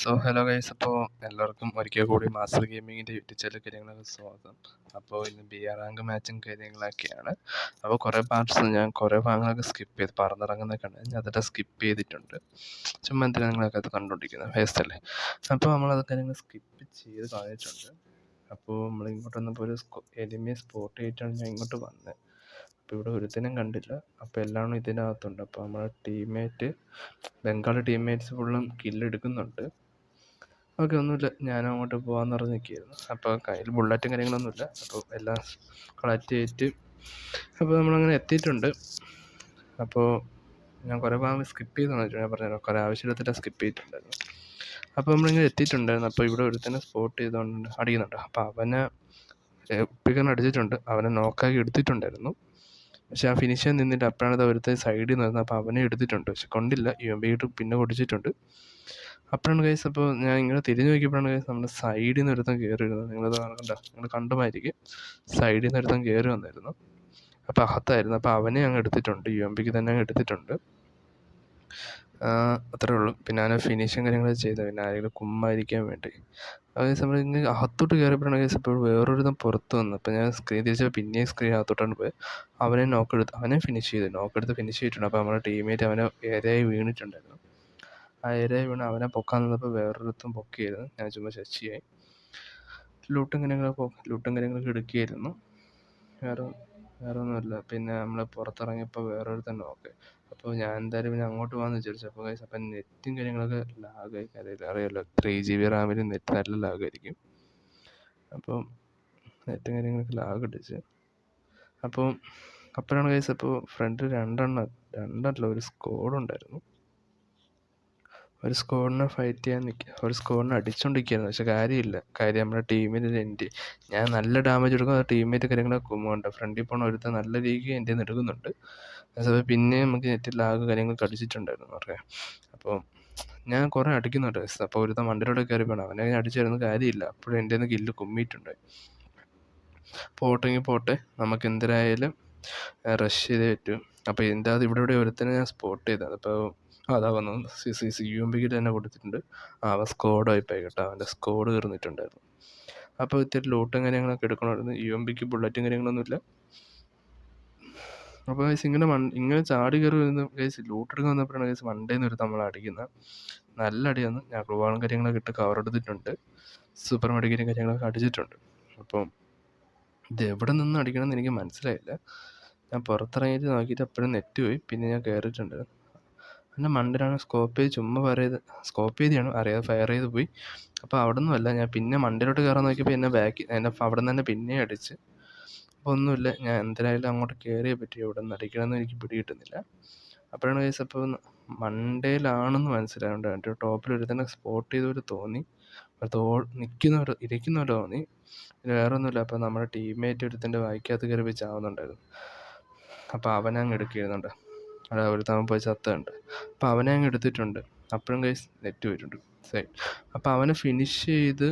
So hello guys അപ്പോൾ എല്ലാവർക്കും ഒരിക്കൽ കൂടി മാസ്റ്റർ ഗെയിമിങ്ങിന്റെ യൂട്യൂബ് ചാനൽ കാര്യങ്ങളൊക്കെ സ്വാഗതം. അപ്പോൾ ഇന്ന് ബി ആർ റാങ്ക് മാച്ചും കാര്യങ്ങളൊക്കെയാണ്. അപ്പോൾ കുറേ പാർട്സ് ഞാൻ കുറേ ഭാഗങ്ങളൊക്കെ സ്കിപ്പ് ചെയ്ത് പറന്നിറങ്ങുന്നൊക്കെ ഉണ്ട് ഞാൻ അതൊക്കെ സ്കിപ്പ് ചെയ്തിട്ടുണ്ട്. ചുമ്മാ എന്തിനാണ് നിങ്ങളൊക്കെ അത് കണ്ടുകൊണ്ടിരിക്കുന്നത്? വേസ്റ്റ് അല്ലേ? അപ്പോൾ നമ്മളതൊക്കെ ഞങ്ങൾ സ്കിപ്പ് ചെയ്ത് കാണിച്ചിട്ടുണ്ട് അപ്പോൾ നമ്മൾ ഇങ്ങോട്ട് വന്നപ്പോൾ ഒരു എലിമിയെ സ്പോട്ട് ചെയ്തിട്ടാണ് ഞാൻ ഇങ്ങോട്ട് വന്നത് അപ്പോൾ ഇവിടെ ഒരുത്തിനും കണ്ടില്ല. അപ്പോൾ എല്ലാവരും ഇതിനകത്തുണ്ട്. അപ്പോൾ നമ്മുടെ ടീംമേറ്റ് ബംഗാൾ ടീംമേറ്റ്സ് ഫുള്ളും കില്ലെടുക്കുന്നുണ്ട് ഓക്കെ ഒന്നുമില്ല. ഞാൻ അങ്ങോട്ട് പോകാമെന്ന് പറഞ്ഞ് നിൽക്കുകയായിരുന്നു അപ്പോൾ കയ്യിൽ ബുള്ളറ്റും കാര്യങ്ങളൊന്നുമില്ല. അപ്പോൾ എല്ലാം കളക്ട് ചെയ്തിട്ട് അപ്പോൾ നമ്മളങ്ങനെ എത്തിയിട്ടുണ്ട്. അപ്പോൾ ഞാൻ കുറേ ഭാഗം സ്കിപ്പ് ചെയ്ത് ഞാൻ പറഞ്ഞു കുറേ ആവശ്യമില്ലാത്ത സ്കിപ്പ് ചെയ്തിട്ടുണ്ടായിരുന്നു. അപ്പോൾ നമ്മളിങ്ങനെ എത്തിയിട്ടുണ്ടായിരുന്നു. അപ്പോൾ ഇവിടെ ഒരുത്തനെ സ്പോട്ട് ചെയ്തുകൊണ്ട് അടിക്കുന്നുണ്ട്. അപ്പോൾ അവനെ ഒപ്പിക്കാൻ അടിച്ചിട്ടുണ്ട്. അവനെ നോക്കാക്കി എടുത്തിട്ടുണ്ടായിരുന്നു. പക്ഷെ ആ ഫിനിഷ് നിന്നിട്ട് അപ്പോഴാണ് അത് ഒരുത്തൻ സൈഡിൽ നിന്ന് അപ്പോൾ അവനെ എടുത്തിട്ടുണ്ട്. പക്ഷെ കൊണ്ടില്ല. യു എം ബി പിന്നെ കൊടുത്തിട്ടുണ്ട് അപ്പോഴാണ് ഗൈസ് അപ്പോൾ ഞാൻ ഇങ്ങനെ തിരിഞ്ഞു നോക്കിയപ്പോഴാണ് ഗൈസ് നമ്മുടെ സൈഡിൽ നിന്ന് ഒരുത്തൻ കയറി വരുന്നത്. നിങ്ങളത് കണ്ട? നിങ്ങൾ കണ്ടുമായിരിക്കും. സൈഡിൽ നിന്ന് ഒരുത്തൻ കയറി വന്നിരുന്നു. അപ്പോൾ അകത്തായിരുന്നു. അപ്പോൾ അവനെ അങ്ങ് എടുത്തിട്ടുണ്ട്. യു എം പിക്ക് തന്നെ അങ്ങ് എടുത്തിട്ടുണ്ട്. അത്രേ ഉള്ളൂ. പിന്നെ അവനെ ഫിനിഷിങ് കാര്യങ്ങൾ ചെയ്ത. പിന്നെ ആരെങ്കിലും കുമ്മായിരിക്കാൻ വേണ്ടി. അതേ സമയം ഇങ്ങനെ അകത്തോട്ട് കയറിയപ്പോഴാണ് കേസ് ഇപ്പോൾ വേറൊരുത്തൻ പുറത്ത് വന്നു അപ്പോൾ ഞാൻ സ്ക്രീൻ തിരിച്ചപ്പോൾ പിന്നെയും സ്ക്രീൻ അകത്തോട്ടാണ് പോയത്. അവനെ നോക്കെടുത്ത് അവനെ ഫിനിഷ് ചെയ്തു. നോക്കെടുത്ത് ഫിനിഷ് ചെയ്തിട്ടുണ്ട്. അപ്പോൾ നമ്മുടെ ടീമേറ്റ് അവനെ ഏരയായി വീണിട്ടുണ്ടായിരുന്നു. ഏരിയ വീണ് അവനെ പൊക്കാൻ നിന്നപ്പോൾ വേറൊരിടത്തും പൊക്കിയായിരുന്നു ഞാൻ ചുമ്മാ ശശിയായി. ലൂട്ടും കാര്യങ്ങളൊക്കെ ലൂട്ടും കാര്യങ്ങളൊക്കെ എടുക്കുകയായിരുന്നു. വേറെ വേറെ ഒന്നുമില്ല പിന്നെ നമ്മൾ പുറത്തിറങ്ങിയപ്പോൾ വേറൊരുത്തൻ ഓക്കെ അപ്പോൾ ഞാൻ എന്തായാലും പിന്നെ അങ്ങോട്ട് പോകാമെന്ന് വിചാരിച്ചു. അപ്പോൾ ഗൈസ് അപ്പം നെറ്റും കാര്യങ്ങളൊക്കെ ലാഗായി അറിയില്ല അറിയാമല്ലോ ത്രീ ജി ബി റാമിൽ നെറ്റ് നല്ല ലാഗായിരിക്കും അപ്പോൾ നെറ്റും കാര്യങ്ങളൊക്കെ ലാഗ് അടിച്ച്. അപ്പോൾ അപ്പോഴാണ് കഴിച്ചപ്പോൾ അപ്പോൾ ഫ്രണ്ട് രണ്ടെണ്ണം രണ്ടല്ല ഒരു സ്കോഡ് ഉണ്ടായിരുന്നു. ഒരു സ്കോഡിനെ ഫൈറ്റ് ചെയ്യാൻ നിൽക്കുക ഒരു സ്കോഡിനെ അടിച്ചുകൊണ്ടിരിക്കുകയായിരുന്നു പക്ഷെ കാര്യമില്ല. കാര്യം നമ്മുടെ ടീമിന് എന്റെ ഞാൻ നല്ല ഡാമേജ് എടുക്കും ആ ടീമേറ്റ് കാര്യങ്ങളൊക്കെ കുമ്മുണ്ട് ഫ്രണ്ടിൽ പോണ ഒരുത്ത നല്ല രീതിക്ക് എന്റെ നിന്ന് എടുക്കുന്നുണ്ട്. അതേസമയം പിന്നെ നമുക്ക് നെറ്റിൽ ലാഗ് കാര്യങ്ങളൊക്കെ അടിച്ചിട്ടുണ്ടായിരുന്നു പറയാം അപ്പോൾ ഞാൻ കുറേ അടിക്കുന്നുണ്ട്. അപ്പോൾ ഒരുത്ത മണ്ടയിലൂടെ കയറി പോകണം അവനെ അടിച്ചിരുന്ന കാര്യമില്ല. അപ്പോഴും എന്റെ നിന്ന് കില്ല് കുമ്മിയിട്ടുണ്ട്. പോട്ടെങ്കിൽ പോട്ടെ. നമുക്ക് എന്തിനായാലും റഷ് ചെയ്തേ പറ്റും. അപ്പോൾ എന്താ ഇവിടെ ഇവിടെ ഒരുത്തനെ ഞാൻ സ്പോട്ട് ചെയ്തത് അപ്പോൾ അതാ വന്നു. C C C U M ബിക്ക് തന്നെ കൊടുത്തിട്ടുണ്ട്. അവൻ സ്കോഡ് ആയിപ്പോയി കേട്ടോ. അവന്റെ സ്കോഡ് കയറുന്നിട്ടുണ്ടായിരുന്നു അപ്പോൾ ഇത്തിരി ലോട്ടും കാര്യങ്ങളൊക്കെ എടുക്കണമായിരുന്നു. യു എം ബിക്ക് ബുള്ളറ്റും കാര്യങ്ങളൊന്നുമില്ല. അപ്പോൾ ഗൈസ് ഇങ്ങനെ മൺ ഇങ്ങനെ ചാടി കയറി വരുന്ന ഗൈസ് ലൂട്ട് എടുക്കാൻ വന്നപ്പോഴാണ് ഗൈസ് വണ്ടേ നിന്ന് നമ്മൾ അടിക്കുന്നത് നല്ല അടിയാണ്. ഞാൻ ക്ലൂവാളും കാര്യങ്ങളൊക്കെ ഇട്ട് കവർ എടുത്തിട്ടുണ്ട്. സൂപ്പർ മെഡിക്കലും കാര്യങ്ങളൊക്കെ അടിച്ചിട്ടുണ്ട്. അപ്പം ഇത് എവിടെ നിന്ന് അടിക്കണമെന്ന് എനിക്ക് മനസ്സിലായില്ല. ഞാൻ പുറത്തിറങ്ങിയിട്ട് നോക്കിയിട്ട് അപ്പോഴും നെറ്റ് പോയി. പിന്നെ ഞാൻ കയറിയിട്ടുണ്ട് എന്റെ മണ്ടനാണ് സ്കോപ്പ് ചെയ്ത് ചുമ്മാ ഫയർ ചെയ്ത് സ്കോപ്പ് ചെയ്തെയാണ് അറിയാതെ ഫയർ ചെയ്ത് പോയി. അപ്പോൾ അവിടെ നിന്നുമല്ല ഞാൻ പിന്നെ മണ്ടയിലോട്ട് കയറാൻ നോക്കിയപ്പോൾ എന്നെ ബാക്ക് എന്നെ അവിടെ നിന്ന് തന്നെ പിന്നെയും അടിച്ച്. അപ്പോൾ ഒന്നുമില്ല ഞാൻ എന്തായാലും അങ്ങോട്ട് കയറിയേ പറ്റി ഇവിടെ നിന്ന് അടിക്കണമെന്ന് എനിക്ക് പിടി കിട്ടുന്നില്ല. അപ്പോഴാണ് കേസ് അപ്പോൾ മണ്ടയിലാണെന്ന് മനസ്സിലായതുകൊണ്ട് എന്റെ ടോപ്പിൽ ഒരു തന്നെ സ്പോട്ട് ചെയ്തവർ തോന്നി. തോ നിൽക്കുന്നവർ ഇരിക്കുന്നവർ തോന്നി. പിന്നെ വേറെ ഒന്നുമില്ല അപ്പോൾ നമ്മുടെ ടീംമേറ്റ് ഒരുത്തന്റെ വായിക്കകത്ത് കയറി വെച്ചാവുന്നുണ്ടായിരുന്നു അപ്പോൾ അവനങ്ങ് എടുക്കുന്നുണ്ട് അവിടെ ഒരുത്തവൻ പോയി ചത്തുണ്ട്. അപ്പോൾ അവനെ അങ്ങ് എടുത്തിട്ടുണ്ട്. അപ്പോഴും കൈ നെറ്റ് പോയിട്ടുണ്ട്. സൈഡ് അപ്പോൾ അവനെ ഫിനിഷ് ചെയ്ത്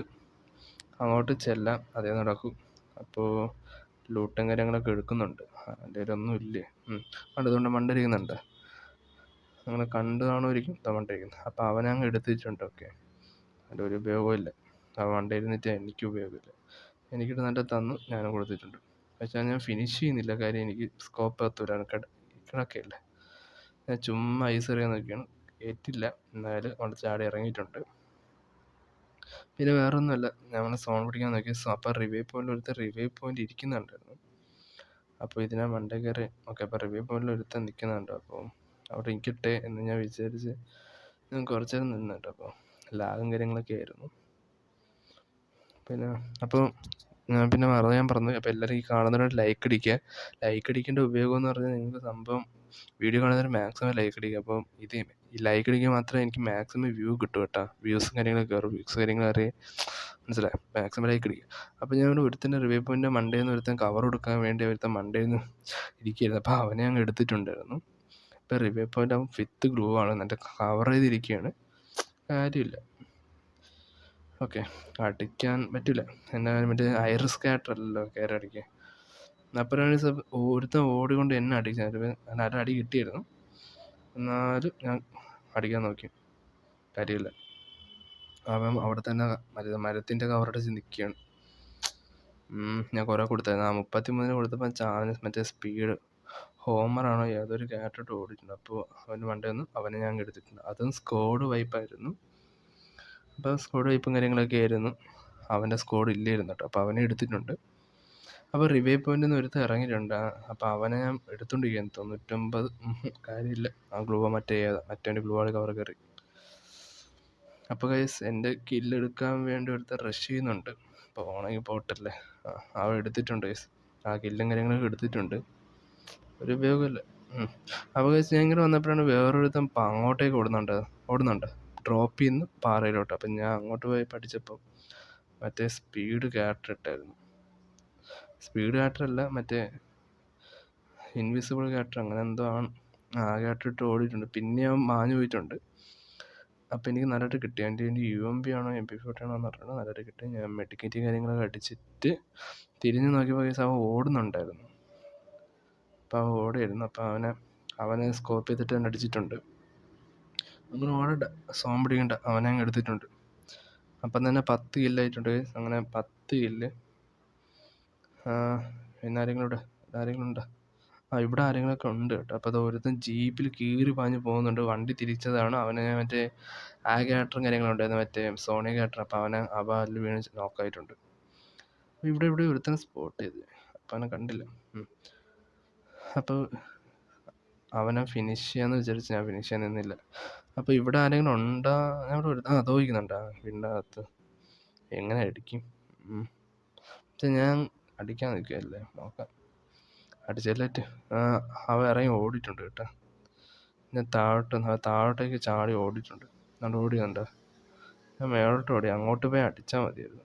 അങ്ങോട്ട് ചെല്ലാം അതേ നടക്കും. അപ്പോൾ ലൂട്ടും കാര്യങ്ങളൊക്കെ എടുക്കുന്നുണ്ട്. അതിന്റെ ഒന്നും ഇല്ലേ? അതുകൊണ്ട് മണ്ടിരിക്കുന്നുണ്ട്. അങ്ങനെ കണ്ടു കാണുമായിരിക്കും തമണ്ടിരിക്കുന്നത് അപ്പോൾ അങ്ങ് എടുത്തിട്ടുണ്ട്. ഓക്കെ അതിന്റെ ഒരു ഉപയോഗമില്ല ആ മണ്ടയിരുന്നിട്ട് എനിക്ക് ഉപയോഗമില്ല. എനിക്കിട്ട് നല്ല തന്നു. ഞാനും കൊടുത്തിട്ടുണ്ട്. പക്ഷേ ഞാൻ ഫിനിഷ് ചെയ്യുന്നില്ല. കാര്യം എനിക്ക് സ്കോപ്പ് എത്തൂല കിടക്കയില്ലേ ചുമ്മാ ഐസ് എറിയാൻ നോക്കിയാണ്. ഏറ്റില്ല എന്നാലും അവിടെ ചാടി ഇറങ്ങിയിട്ടുണ്ട്. പിന്നെ വേറൊന്നുമല്ല. ഞങ്ങൾ സോൺ പിടിക്കാൻ നോക്കി. അപ്പോൾ റിവ്യൂ പോയിന്റ് ഒരുത്തർ റിവ്യൂ പോയിന്റ് ഇരിക്കുന്നുണ്ടായിരുന്നു. അപ്പോൾ ഇതിനെ മണ്ട കയറി ഓക്കെ അപ്പോൾ റിവ്യൂ പോയിന്റിൽ ഒരുത്തൻ നിൽക്കുന്നുണ്ട്. അപ്പോൾ അവിടെ ഇരിക്കട്ടെ എന്ന് ഞാൻ വിചാരിച്ച് ഞാൻ കുറച്ച് നേരം നിന്നുണ്ട് അപ്പോൾ ലാഗും കാര്യങ്ങളൊക്കെ ആയിരുന്നു. പിന്നെ അപ്പോൾ ഞാൻ പിന്നെ മറന്ന് ഞാൻ പറഞ്ഞു. അപ്പോൾ എല്ലാവരും ഈ കാണുന്നവരോട് ലൈക്ക് അടിക്കുക. ലൈക്ക് അടിക്കേണ്ട ഉപയോഗം എന്ന് പറഞ്ഞാൽ നിങ്ങൾക്ക് സംഭവം വീഡിയോ കാണുന്നവർ മാക്സിമം ലൈക്ക് അടിക്കുക അപ്പം ഇത് ഈ ലൈക്ക് അടിക്കുക മാത്രമേ എനിക്ക് മാക്സിമം വ്യൂ കിട്ടൂ കേട്ടോ. വ്യൂസും കാര്യങ്ങളൊക്കെ കയറും വ്യൂസ് കാര്യങ്ങൾ അറിയാം. മനസ്സിലായി? മാക്സിമം ലൈക്ക് അടിക്കുക അപ്പോൾ ഞാൻ ഒരുത്തന്റെ റിവ്യൂ പോയിന്റെ മണ്ടയിൽ നിന്ന് ഒരുത്തൻ കവർ കൊടുക്കാൻ വേണ്ടി ഒരുത്തൻ മണ്ടയിൽ നിന്ന് ഇരിക്കുകയായിരുന്നു. അപ്പോൾ അവനെ അങ്ങ് എടുത്തിട്ടുണ്ടായിരുന്നു. ഇപ്പോൾ റിവ്യൂ പോയിന്റ് അവൻ ഫിത്ത് ഗ്ലൂ ആണ്. എന്നിട്ട് കവർ ചെയ്തിരിക്കുകയാണ്. കാര്യമില്ല. ഓക്കെ അടിക്കാൻ പറ്റില്ല. എന്നാ മറ്റേ ഐറിസ് സ്കാറ്റർ അല്ലല്ലോ കയറി അടിക്കാൻ അപ്പോഴാണ് ഒരുത്തൻ ഓടിക്കൊണ്ട് എന്നെ അടിച്ചത് നല്ല അടി കിട്ടിയിരുന്നു. എന്നാലും ഞാൻ അടിക്കാൻ നോക്കി. കാര്യമില്ല. അവൻ അവിടെ തന്നെ മര മരത്തിന്റെ കവറടിച്ച് നിൽക്കുകയാണ്. ഞാൻ കുറേ കൊടുത്തായിരുന്നു. ആ മുപ്പത്തി മൂന്നിന് കൊടുത്തപ്പോൾ ചാനൽ മറ്റേ സ്പീഡ് ഹോമറാണോ ഏതൊരു ക്യാരക്ടർ ഓടിയിട്ടുണ്ട്. അപ്പോൾ അവന്റെ വണ്ടി വന്നു അവനെ ഞാൻ എടുത്തിട്ടുണ്ട്. അതും സ്കോഡ് വൈപ്പായിരുന്നു അപ്പോൾ സ്കോഡ് വൈപ്പും കാര്യങ്ങളൊക്കെ ആയിരുന്നു. അവന്റെ സ്കോഡ് ഇല്ലായിരുന്നു കേട്ടോ. അപ്പോൾ അവനെ എടുത്തിട്ടുണ്ട്. അപ്പോൾ റിവേ പോയിന്റിൽ നിന്ന് ഒരുത്തൻ ഇറങ്ങിയിട്ടുണ്ട്. അപ്പോൾ അവനെ ഞാൻ എടുത്തുകൊണ്ടിരിക്കുകയാണ് തൊണ്ണൂറ്റൊമ്പത്. കാര്യമില്ല. ആ ഗ്ലൂവ മറ്റേ മറ്റേ ഗ്ലൂ ആണ് കവർ കയറി അപ്പോൾ ഗൈസ് എന്റെ കില്ലെടുക്കാൻ വേണ്ടി ഒരുത്തൻ റഷ് ചെയ്യുന്നുണ്ട്. പോണെങ്കിൽ പോട്ടല്ലേ? ആ അവൻ എടുത്തിട്ടുണ്ട് ഗൈസ് ആ കില്ലും കാര്യങ്ങളൊക്കെ എടുത്തിട്ടുണ്ട്. ഒരു ഉപയോഗമില്ല. അപ്പോൾ ഗൈസ് ഞാൻ ഇങ്ങനെ വന്നപ്പോഴാണ് വേറൊരുത്തൻ അങ്ങോട്ടേക്ക് ഓടുന്നുണ്ട്. ഓടുന്നുണ്ട്. ഡ്രോപ്പ് ചെയ്യുന്നു പാറയിലോട്ട്. അപ്പം ഞാൻ അങ്ങോട്ട് പോയി പഠിച്ചപ്പം മറ്റേ സ്പീഡ് ക്യാരക്ടർ ഇട്ടായിരുന്നു. സ്പീഡ് അല്ല മറ്റേ ഇൻവിസിബിൾ ക്യാരക്ടർ അങ്ങനെ എന്തോ ആണ്. ആ ക്യാരക്ടർ ഇട്ട് ഓടിയിട്ടുണ്ട്. പിന്നെ അവൻ മാഞ്ഞു പോയിട്ടുണ്ട്. അപ്പോൾ എനിക്ക് നല്ലതായിട്ട് കിട്ടി. എന്റെ എന്റെ യു എം പി ആണോ എം പി ഫോർട്ടി ആണോ എന്ന് പറഞ്ഞാൽ നല്ലതായിട്ട് കിട്ടി. ഞാൻ മെഡിക്കേറ്റ് കാര്യങ്ങളൊക്കെ അടിച്ചിട്ട് തിരിഞ്ഞ് നോക്കിയപ്പോൾ കേസ് അവൻ ഓടുന്നുണ്ടായിരുന്നു. അപ്പോൾ അവൻ ഓടിയായിരുന്നു അപ്പോൾ അവനെ അവനെ സ്കോപ്പ് ചെയ്തിട്ട് തന്നെ അടിച്ചിട്ടുണ്ട്. അങ്ങനെ ഓടണ്ട സോം അവനെ അങ്ങ് എടുത്തിട്ടുണ്ട്. അപ്പം തന്നെ പത്ത് കില്ലായിട്ടുണ്ട് അങ്ങനെ പത്ത് കില്ല് പിന്നെ ആരെങ്കിലും ഇവിടെ ആരെങ്കിലും ഉണ്ടോ ആ ഇവിടെ ആരെങ്കിലുമൊക്കെ ഉണ്ട് കേട്ടോ. അപ്പോൾ അത് ഒരുത്തൻ ജീപ്പിൽ കീറി പാഞ്ഞ് പോകുന്നുണ്ട്. വണ്ടി തിരിച്ചതാണ്. അവന് മറ്റേ ആ ക്യാരക്ടറും കാര്യങ്ങളും ഉണ്ടായിരുന്നു. മറ്റേ സോണി ക്യാരക്ടർ അപ്പോൾ അവനെ അവ അതിൽ വീണ് നോക്കായിട്ടുണ്ട് ഇവിടെ ഇവിടെ ഒരുത്തനെ സ്പോട്ട് ചെയ്ത്. അപ്പോൾ അവനെ കണ്ടില്ല. അപ്പോൾ അവനെ ഫിനിഷ് ചെയ്യാന്ന് വിചാരിച്ച് ഞാൻ ഫിനിഷ് ചെയ്യാൻ നിന്നില്ല. അപ്പോൾ ഇവിടെ ആരെങ്കിലും ഉണ്ടാ? ഞാൻ ഇവിടെ ഒരു ആ തോന്നിക്കുന്നുണ്ടാ വീടിന്റെ അകത്ത് എങ്ങനെ അടിക്കും? പക്ഷെ ഞാൻ അടിക്കാൻ നിൽക്കുകയല്ലേ? നോക്കാം. അടിച്ചല്ലേറ്റ് അവൻ ഇറങ്ങി ഓടിയിട്ടുണ്ട് കേട്ടോ. ഞാൻ താഴോട്ട് താഴോട്ടേക്ക് ചാടി ഓടിയിട്ടുണ്ട്. അവിടെ ഓടി കണ്ട? ഞാൻ മേളോട്ട് ഓടി അങ്ങോട്ട് പോയി അടിച്ചാൽ മതിയായിരുന്നു.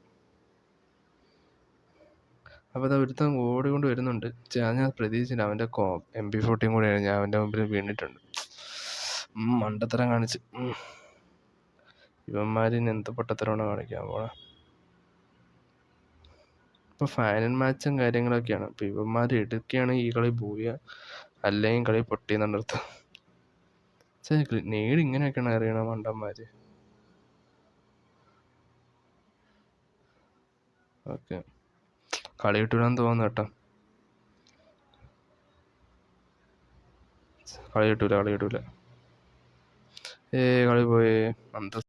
അപ്പോൾ അത് ഒരുത്തൻ ഓടിക്കൊണ്ട് വരുന്നുണ്ട്. ഞാൻ പ്രതീക്ഷിച്ചില്ല. അവന്റെ കോ എം പി ഫോർട്ടിയും കൂടെയാണ് ഞാൻ അവന്റെ മുമ്പിൽ വീണിട്ടുണ്ട്. മണ്ടത്തരം കാണിച്ച്. ഇവന്മാരിന് എന്ത് പൊട്ടത്തരമാണ് കാണിക്കാൻ പോണേ? ഇപ്പോൾ ഫൈനൽ മാച്ചും കാര്യങ്ങളൊക്കെയാണ്. അപ്പോൾ ഇവന്മാർ എടുക്കുകയാണ് ഈ കളി പോവുക. അല്ലെങ്കിൽ കളി പൊട്ടി പക്ഷേ നേടി ഇങ്ങനെയൊക്കെയാണ് അറിയണ മണ്ടന്മാർ ഓക്കെ. കളി കിട്ടൂലെന്ന് തോന്നുന്നു കേട്ടോ. കളി കിട്ടൂല കളി കിട്ടൂല. ഏ കളി പോയി അന്തസ്